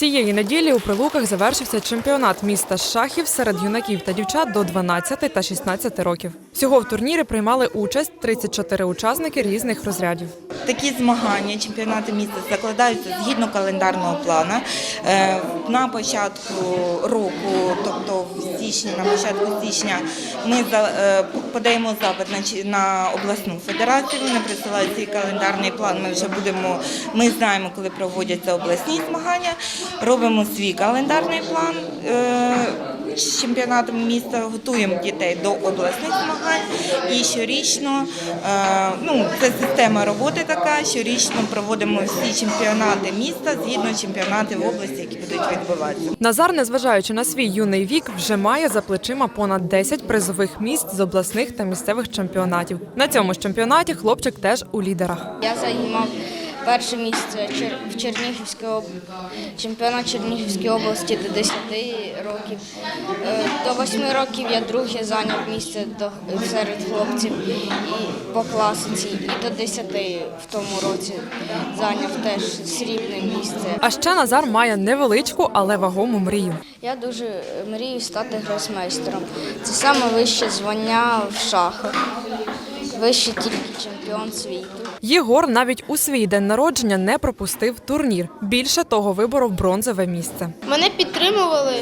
Цієї неділі у Прилуках завершився чемпіонат міста з шахів серед юнаків та дівчат до 12 та 16 років. Всього в турнірі приймали участь 34 учасники різних розрядів. Такі змагання, чемпіонати міста закладаються згідно календарного плану. Е, На початку року, тобто в січні, на початку січня, ми е, подаємо запит на обласну федерацію. Вони присилають свій календарний план. Ми вже будемо, ми знаємо, коли проводяться обласні змагання. Робимо свій календарний план е, з чемпіонатом міста, готуємо дітей до обласних змагань і щорічно, е, ну це система роботи така. Щорічно проводимо всі чемпіонати міста згідно чемпіонатів області, які будуть відбуватися. Назар, незважаючи на свій юний вік, вже має за плечима понад 10 призових місць з обласних та місцевих чемпіонатів. На цьому ж чемпіонаті хлопчик теж у лідерах. Я займав перше місце в Чернігівській об... чемпіонат Чернігівської області до 10 років. Е, До 8 років я друге зайняв місце серед хлопців і по класиці. І до 10 в тому році зайняв теж срібне місце. А ще Назар має невеличку, але вагому мрію. Я дуже мрію стати гросмейстером. Це саме вище звання в шахах. Вище тільки чемпіон світу. Єгор навіть у свій день народження не пропустив турнір. Більше того, виборов бронзове місце. Мене підтримували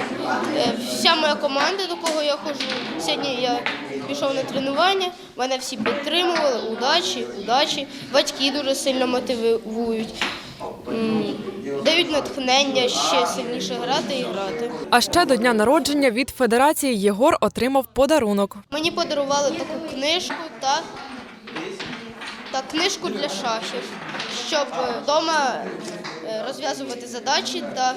е, вся моя команда, до кого я ходжу. Сьогодні я пішов на тренування, мене всі підтримували. Удачі, удачі. Батьки дуже сильно мотивують, дають натхнення ще сильніше грати і грати. А ще до дня народження від федерації Єгор отримав подарунок. Мені подарували таку книжку та, та книжку для шахів, щоб вдома розв'язувати задачі та,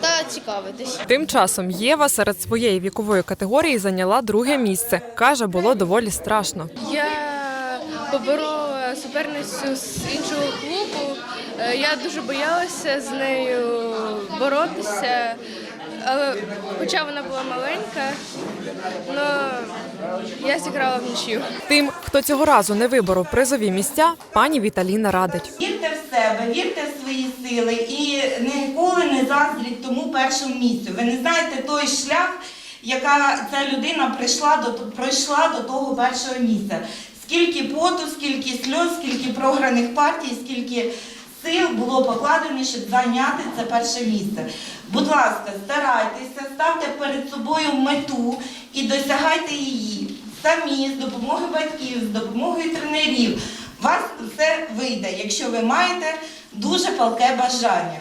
та цікавитись. Тим часом Єва серед своєї вікової категорії зайняла друге місце. Каже, було доволі страшно. Я поборола суперницю з іншого клубу. Е, Я дуже боялася з нею боротися, але хоча вона була маленька, але я зіграла в нічию. Тим, хто цього разу не виборов призові місця, пані Віталіна радить. Вірте в себе, вірте в свої сили і ніколи не заздріть тому першому місцю. Ви не знаєте той шлях, яка ця людина прийшла до пройшла до того першого місця. Скільки поту, скільки сльоз, скільки програних партій, скільки сил було покладено, щоб зайняти це перше місце. Будь ласка, старайтеся, ставте перед собою мету і досягайте її самі з допомогою батьків, з допомогою тренерів. У вас все вийде, якщо ви маєте дуже палке бажання.